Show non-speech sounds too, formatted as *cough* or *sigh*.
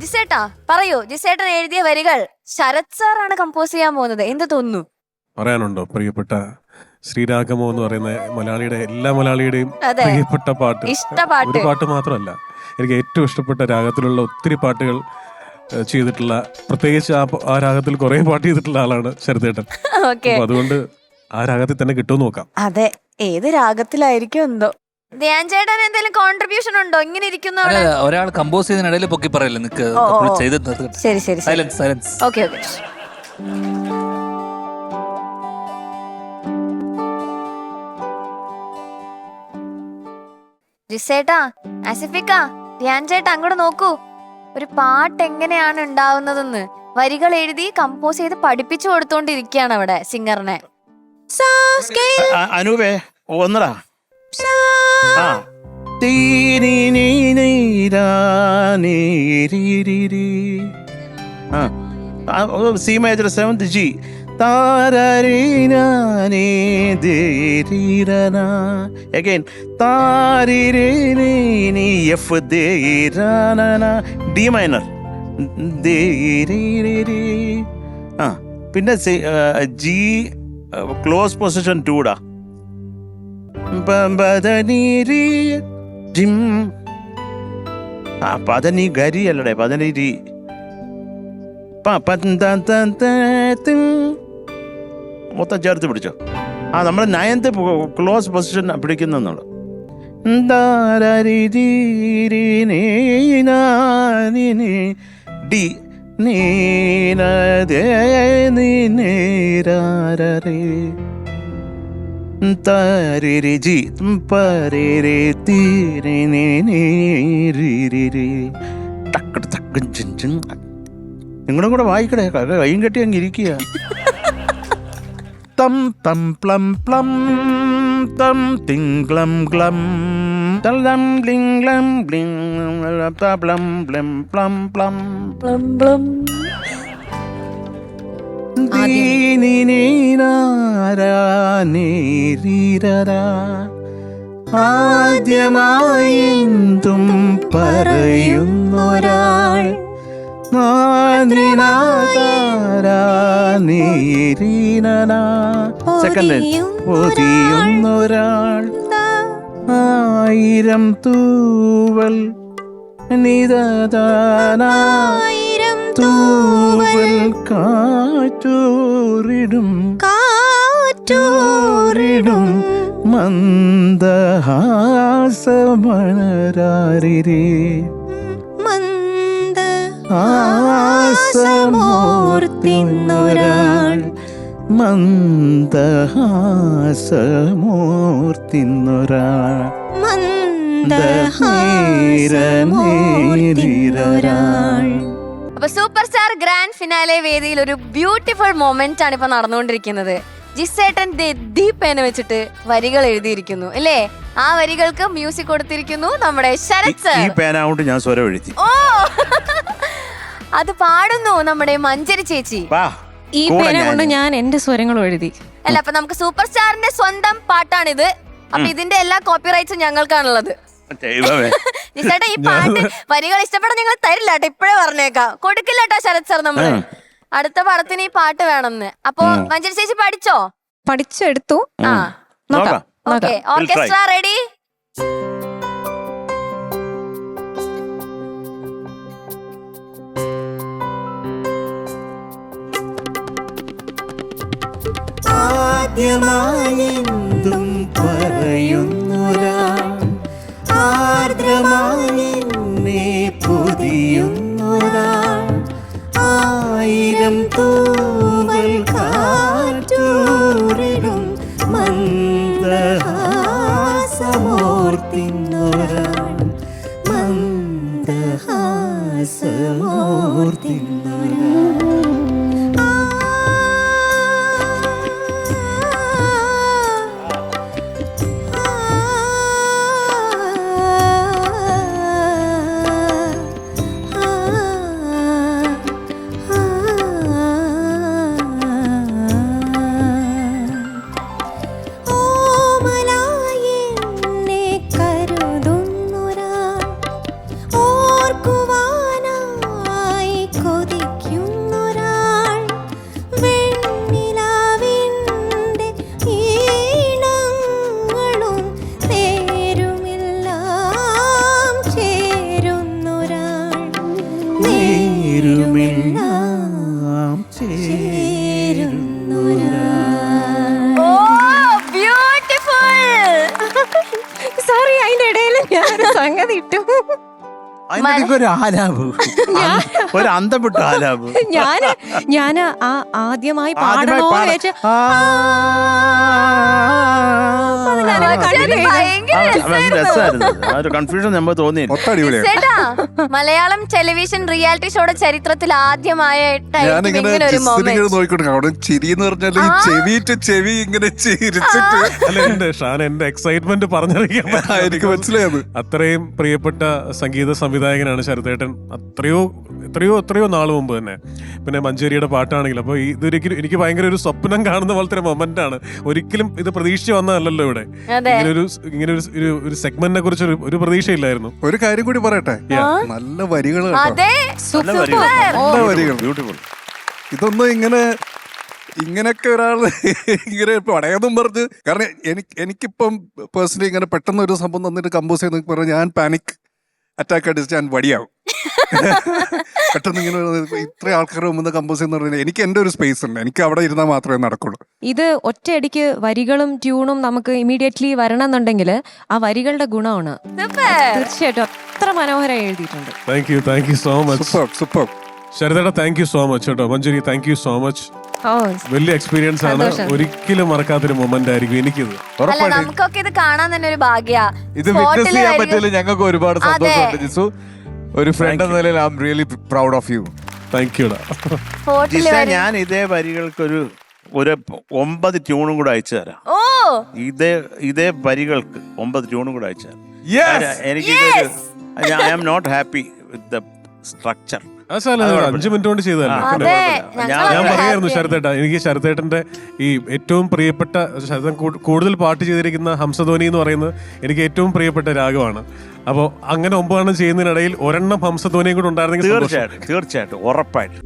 ജിസേട്ടാ പറയൂ ജിസേട്ടൻ എഴുതിയ വരികൾ. ശരത് സാറാണ് കമ്പോസ് ചെയ്യാൻ പോകുന്നത്. എന്ത് തോന്നുന്നു? പറയാനുണ്ടോ? പ്രിയപ്പെട്ട ശ്രീരാഗമോ എന്ന് പറയുന്ന മലയാളിയുടെ എല്ലാ മലയാളിയുടെയും അതെ. പ്രിയപ്പെട്ട പാട്ട്. ഇഷ്ട പാട്ട്. ഒരു പാട്ട് മാത്രമല്ല എനിക്ക് ഏറ്റവും ഇഷ്ടപ്പെട്ട രാഗത്തിലുള്ള ഒത്തിരി പാട്ടുകൾ ഏഹ്, ചെയ്തിട്ടുള്ള പ്രത്യേകിച്ച് ആ പ- ആ രാഗത്തിൽ കുറെ പാട്ട് ചെയ്തിട്ടുള്ള ആളാണ് ശരതേട്ടൻ. *laughs* ഓക്കെ. അപ്പൊ അതുകൊണ്ട് ആ രാഗത്തിൽ തന്നെ കിട്ടുമെന്ന് നോക്കാം. അതെ. ഏത് രാഗത്തിലായിരിക്കും എന്തോ? ധ്യാൻ ചേട്ടൻ എന്തെങ്കിലും കോൺട്രിബ്യൂഷൻ ഉണ്ടോ? ഇങ്ങനെ ഇരിക്കുന്ന അല്ല, ഒരാൾ കമ്പോസ് ചെയ്തതിനിടയിൽ പൊക്കി പറയല്ലേ? നിക്ക് ഓ, ഓ, പുള്ളി ചെയ്ത് ശരി ശരി ശരി. സൈലൻസ് സൈലൻസ് ഓക്കെ ഓക്കെ ജിസേട്ടാ ആസിഫിക്ക ധ്യാൻ ചേട്ടാ അങ്ങോട്ട് നോക്കൂ. ഒരു പാട്ട് എങ്ങനെയാണ് ഉണ്ടാവുന്നതെന്ന്. വരികൾ എഴുതി കമ്പോസ് ചെയ്ത് പഠിപ്പിച്ചു കൊടുത്തോണ്ടിരിക്കുകയാണ് അവിടെ സിംഗറിനെ. അ- അനൂപേ ഒന്നടാ. C major seventh G again F D minor ആ. പിന്നെ ജി ക്ലോസ് പൊസിഷൻ ടൂടാ ആ പദനി ഗരി അല്ലടേ പദനീരി. മൊത്തം ചേർത്ത് പിടിച്ചോ. ആ നമ്മൾ നയൻത്ത് ക്ലോസ് പൊസിഷൻ പിടിക്കുന്നുള്ളു ഡി നീനദേ നീരാരേ താരിരി ജി പരേരേ നിങ്ങളും കൂടെ വായിക്കടേ ക- കയ്യും കെട്ടി അങ്ങ് ഇരിക്കുക. തം തം പ്ലം പ്ലം തം തിങ്ക്ലം ക്ലം തളം ബ്ലിംഗ്ലം പ്ലം പ്ലം പ്ലം. പ്ലം പ്ലം. ആദ്യമായെന്തും പറയുന്നൊരാൾ സെക്കൻഡ് പൊതിയുന്നൊരാൾ. ആയിരം തൂവൽ നിതാനായിരം തൂവൽ കാറ്റോറിടും. കാറ്റോറിടും. മന്ദഹാസമണരാരിരേ. ആസമോർത്തിന്നൊരാൾ മന്ദഹാസമോർത്തിന്നൊരാൾ. മന്ദഹാസമോർത്തിന്നൊരാൾ. അപ്പൊ സൂപ്പർ സ്റ്റാർ ഗ്രാൻഡ് ഫിനാലെ വേദിയിൽ ഒരു ബ്യൂട്ടിഫുൾ മൊമെന്റ് ആണ് ഇപ്പൊ നടന്നുകൊണ്ടിരിക്കുന്നത്. ജിസേട്ടൻ ദീപേന വെച്ചിട്ട് വരികൾ എഴുതിയിരിക്കുന്നു അല്ലേ ആ വരികൾക്ക് മ്യൂസിക് കൊടുത്തിരിക്കുന്നു നമ്മുടെ ശരത് ഈ സർ പേന കൊണ്ട് ഞാൻ സ്വരം എഴുതി. ഓ! *laughs* അത് പാടുന്നു നമ്മുടെ മഞ്ചരി ചേച്ചി. വാ ഈ കൂടെ പേന കൊണ്ട് ഞാൻ. ഞാൻ എന്റെ സ്വരങ്ങളും എഴുതി. അല്ല അപ്പൊ നമുക്ക് സൂപ്പർ സ്റ്റാറിന്റെ സ്വന്തം പാട്ടാണിത്. അപ്പൊ ഇതിന്റെ എല്ലാ കോപ്പിറൈറ്റ്സും ഞങ്ങൾക്കാണുള്ളത്. ദൈവമേ. നിസേട്ടാ ഈ പാട്ട് വരികൾ ഇഷ്ടപ്പെടാൻ ഞങ്ങൾ തരില്ല കേട്ടോ. ഇപ്പഴേ പറഞ്ഞേക്കാം. കൊടുക്കില്ല കേട്ടോ ശരത് സാർ നമ്മൾ. അടുത്ത പടത്തിന് ഈ പാട്ട് വേണമെന്ന്. അപ്പൊ മഞ്ചരി ചേച്ചി പഠിച്ചോ? പഠിച്ചെടുത്തു ആ. നോക്കാം. ഓക്കെ. Orchestra ready? ആദ്യമായെന്തും പറയുന്നൊരാൾ me. സോറി *laughs* അതിന്റെ ഇടയിൽ ഞാൻ സംഗതി ഇട്ടു. അതിനിടയ്ക്ക് ഒരു ആലാപ്. ഒരു അന്തപ്പെട്ട ആലാപ്. ഞാൻ ഞാൻ ആ ആദ്യമായി പാടണോ വെച്ച് കൺഫ്യൂഷൻ നമ്മൾ മലയാളം ടെലിവിഷൻ റിയാലിറ്റി ഷോയുടെ ചരിത്രത്തിൽ ആദ്യമായിട്ടായിരുന്നു ഇങ്ങനെ ഒരു ജിസ്സിനെ ഇങ്ങനെ അവിടെ ചിരി എന്ന് പറഞ്ഞാൽ ഈ ചെവി ഇങ്ങനെ ചിരിച്ചിട്ട് അല്ല എന്റെ ഷാൻ എന്റെ എക്സൈറ്റ്മെന്റ് പറഞ്ഞറിയിക്കാൻ ആ, പറ്റില്ല. എനിക്ക് മനസ്സിലായത്. അത്രയും പ്രിയപ്പെട്ട സംഗീത സംവിധായകനാണ് ശരതേട്ടൻ അത്രയോ എത്രയോ എത്രയോ നാൾ മുമ്പ് തന്നെ. പിന്നെ മഞ്ചേരിയുടെ പാട്ടാണെങ്കിലും. അപ്പോൾ ഇതൊരിക്കലും എനിക്ക് ഭയങ്കര ഒരു സ്വപ്നം കാണുന്ന പോലത്തെ ഒരു മൊമെന്റ് ആണ്. ഒരിക്കലും ഇത് പ്രതീക്ഷിച്ച് വന്നതല്ലല്ലോ ഇവിടെ. ഇങ്ങനൊരു ഇങ്ങനെ ഒരു ഇങ്ങനെ ഒരു ഒരു സെഗ്മെന്റിനെ കുറിച്ച് ഒരു പ്രതീക്ഷ പ്രതീക്ഷയില്ലായിരുന്നു. ഒരു കാര്യം കൂടി പറയട്ടെ? നല്ല വരികൾ കേട്ടോ. അതെ. നല്ല സൂപ്പർ വരികൾ. നല്ല വരികൾ. ബ്യൂട്ടിഫുൾ ഇതൊന്നും ഇങ്ങനെ ഇങ്ങനെയൊക്കെ ഒരാൾ ഇങ്ങനെ പടയതും പറഞ്ഞ്. കാരണം എനിക്ക് എനിക്കിപ്പം പേഴ്സണലി ഇങ്ങനെ പെട്ടെന്ന് ഒരു സംഭവം തന്നിട്ട് കമ്പോസ് ചെയ്ത് പറഞ്ഞാൽ ഞാൻ പാനിക് അറ്റാക്ക് അടിച്ച് ഞാൻ വടിയാവും. *laughs* പെട്ടെന്ന് ഇങ്ങനെ ഇത്ര ആൾക്കാർ മുമ്പ് കമ്പോസ് എന്ന് പറഞ്ഞാൽ എനിക്ക് എന്റെ ഒരു സ്പേസ് ഉണ്ട്. എനിക്ക് അവിടെ ഇരുന്നാൽ മാത്രമേ നടക്കുള്ളൂ. ഇത് ഒറ്റയടിക്ക് വരികളും ട്യൂണും നമുക്ക് ഇമീഡിയറ്റ്ലി വരണം എന്നുണ്ടെങ്കിൽ ആ വരികളുടെ ഗുണമാണ്. സൂപ്പർ. തീർച്ചയായിട്ടും അത്ര മനോഹരമായി എഴുതിയിട്ടുണ്ട്. Thank you thank you so much super super ശരതേട്ട thank you so much കേട്ടോ. Manjari thank you so much ഓ വലിയ എക്സ്പീരിയൻസ് ആണ്. സന്തോഷം. ഒരിക്കലും മറക്കാത്തൊരു മൊമെന്റ് ആയിരിക്കും എനിക്കിത്. അല്ല നമുക്കൊക്കെ ഇത് കാണാൻ തന്നെ ഒരു ഭാഗ്യ. ഇത് വിറ്റ്നസ് ചെയ്യാൻ പറ്റിയതിൽ ഞങ്ങൾക്ക് ഒരുപാട് സന്തോഷമുണ്ട് ജിസു. ഒരു ഫ്രണ്ട് എന്ന നിലയിൽ I am really proud of you thank യുടാ ജിസ ഞാൻ ഇതേ വരികൾക്കൊരു ഒരു ഒമ്പത് ട്യൂണും കൂടെ അയച്ചു തരാം. ഓ. ഇതേ ഇതേ വരികൾക്ക് ഒമ്പത് ട്യൂണും കൂടെ അയച്ചു തരാം. യെസ് എനിക്ക് I am not happy with the സാല അഞ്ചു മിനിറ്റ് കൊണ്ട് ചെയ്തതല്ലേ? ഞാൻ പറയായിരുന്നു ശരത്തേട്ട എനിക്ക് ശരത്തേട്ടന്റെ ഈ ഏറ്റവും പ്രിയപ്പെട്ട ശരതൻ കൂടുതൽ പാട്ട് ചെയ്തിരിക്കുന്ന ഹംസധ്വനി എന്ന് പറയുന്നത് എനിക്ക് ഏറ്റവും പ്രിയപ്പെട്ട രാഗമാണ്. അപ്പോൾ അങ്ങനെ ഒമ്പതെണ്ണം ചെയ്യുന്നതിനിടയിൽ ഒരെണ്ണം ഹംസധ്വനിയും കൂടെ ഉണ്ടായിരുന്നെങ്കിൽ. തീർച്ചയായിട്ടും തീർച്ചയായിട്ടും ഉറപ്പായിട്ടും.